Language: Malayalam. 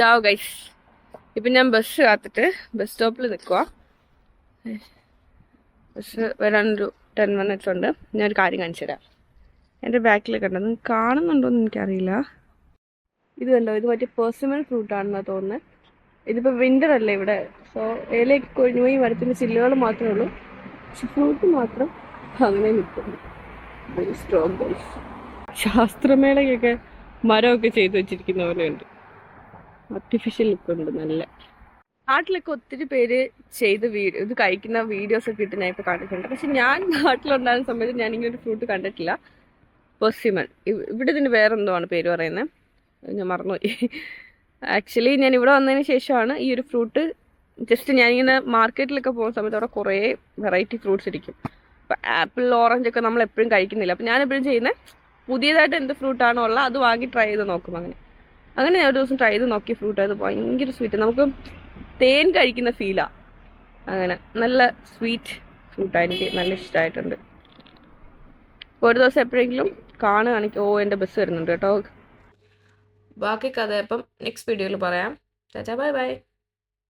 ചാവ് ഗൈസ് ഇപ്പം ഞാൻ ബസ് കാത്തിട്ട് ബസ് സ്റ്റോപ്പിൽ നിൽക്കുക ബസ് വരാനൊരു ടെൻ മിനിറ്റ്സ് ഉണ്ട് ഞാൻ ഒരു കാര്യം കാണിച്ചു തരാം. എന്റെ ബാക്കിൽ കണ്ടത് കാണുന്നുണ്ടോ എന്ന് എനിക്കറിയില്ല. ഇത് കണ്ടോ? ഇത് മറ്റേ പേഴ്സണൽ ഫ്രൂട്ട് ഫ്രൂട്ടാണെന്നാണ് തോന്നുന്നത് ഇതിപ്പോൾ വിന്റർ അല്ലേ ഇവിടെ. സോ ഇലയൊക്കെ കൊഴിഞ്ഞു പോയി മരത്തിന്റെ ചില്ലുകൾ മാത്രമേ ഉള്ളൂ. പക്ഷെ ഫ്രൂട്ട് മാത്രം അങ്ങനെ നിൽക്കുന്നു ശാസ്ത്രമേളയ്ക്കൊക്കെ മരമൊക്കെ ചെയ്തു വെച്ചിരിക്കുന്ന പോലെയുണ്ട് ആർട്ടിഫിഷ്യൽ ലുക്ക് ഉണ്ട് നല്ല. നാട്ടിലൊക്കെ ഒത്തിരി പേര് ചെയ്ത് വീഡിയോ ഇത് കഴിക്കുന്ന വീഡിയോസ് ഒക്കെ ഇട്ട് ഞാൻ ഇപ്പോൾ കണ്ടിട്ടുണ്ട് പക്ഷെ ഞാൻ നാട്ടിലുണ്ടാകുന്ന സമയത്ത് ഞാൻ ഇങ്ങനെ ഒരു ഫ്രൂട്ട് കണ്ടിട്ടില്ല. പെർസിമൺ ഇവിടെ ഇതിന് വേറെന്തോ ആണ് പേര് പറയുന്നത് ഞാൻ മറന്നുപോയി. ആക്ച്വലി ഞാൻ ഇവിടെ വന്നതിന് ശേഷമാണ് ഈ ഒരു ഫ്രൂട്ട് ജസ്റ്റ് ഞാനിങ്ങനെ മാർക്കറ്റിലൊക്കെ പോകുന്ന സമയത്ത് അവിടെ കുറേ വെറൈറ്റി ഫ്രൂട്ട്സ് ഇരിക്കും. ഇപ്പം ആപ്പിൾ ഓറഞ്ച് ഒക്കെ നമ്മൾ എപ്പോഴും കഴിക്കുന്നില്ല. അപ്പം ഞാൻ എപ്പോഴും ചെയ്യുന്നത് പുതിയതായിട്ട് എന്ത് ഫ്രൂട്ടാണോ ഉള്ളത് അത് വാങ്ങി ട്രൈ ചെയ്ത് നോക്കും അങ്ങനെ. അങ്ങനെ ഞാൻ ഒരു ദിവസം ട്രൈ ചെയ്ത് നോക്കി ഫ്രൂട്ട് അത് ഭയങ്കര സ്വീറ്റ് നമുക്ക് തേൻ കഴിക്കുന്ന ഫീലാണ് അങ്ങനെ നല്ല സ്വീറ്റ് ഫ്രൂട്ടാണ് എനിക്ക് നല്ല ഇഷ്ടമായിട്ടുണ്ട് ഒരു ദിവസം എപ്പോഴെങ്കിലും കാണുകയാണെങ്കിൽ ഓ എന്റെ ബസ് വരുന്നുണ്ട് കേട്ടോ. ബാക്കി കഥ അപ്പം നെക്സ്റ്റ് വീഡിയോയിൽ പറയാം. ചാച്ചാ ബൈ ബൈ